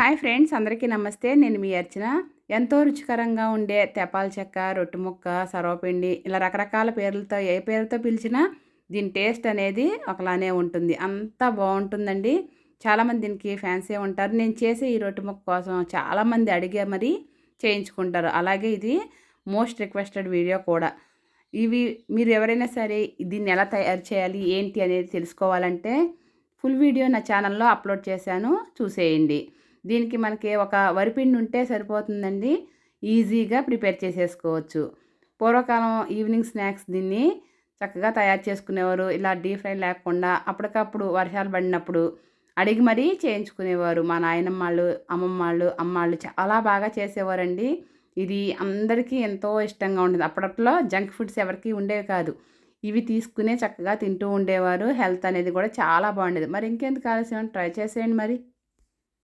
Hi friends అందరికీ నమస్తే. నేను మీ అర్చన. ఎంతో రుచికరంగా ఉండే తెపాల చెక్క రొట్టె ముక్క సర్వపిండి ఇలా రకరకాల పేర్లతో ఏ పేరుతో పిలిచినా దీని టేస్ట్ అనేది ఒకలానే ఉంటుంది. అంతా బాగుంటుందండి. చాలామంది దీనికి ఫ్యాన్సీ ఉంటారు. నేను చేసే ఈ రొట్టె ముక్క కోసం చాలామంది అడిగే మరి చేయించుకుంటారు. అలాగే ఇది మోస్ట్ రిక్వెస్టెడ్ వీడియో కూడా. ఇవి మీరు ఎవరైనా సరే దీన్ని ఎలా తయారు చేయాలి ఏంటి అనేది తెలుసుకోవాలంటే ఫుల్ వీడియో నా ఛానల్లో అప్లోడ్ చేశాను. చూసేయండి. దీనికి మనకి ఒక వరిపిండి ఉంటే సరిపోతుందండి. ఈజీగా ప్రిపేర్ చేసేసుకోవచ్చు. పూర్వకాలం ఈవినింగ్ స్నాక్స్ దీన్ని చక్కగా తయారు చేసుకునేవారు. ఇలా డీప్ ఫ్రై లేకుండా అప్పటికప్పుడు వర్షాలు పడినప్పుడు అడిగి మరీ చేయించుకునేవారు. మా నాయనమ్మ వాళ్ళు అమ్మమ్మ వాళ్ళు అమ్మాళ్ళు చాలా బాగా చేసేవారండి. ఇది అందరికీ ఎంతో ఇష్టంగా ఉంటుంది. అప్పట్లో జంక్ ఫుడ్స్ ఎవరికి ఉండేవి కాదు. ఇవి తీసుకునే చక్కగా తింటూ ఉండేవారు. హెల్త్ అనేది కూడా చాలా బాగుండేది. మరి ఇంకెందుకు కావాల్సిన ట్రై చేసేయండి మరి.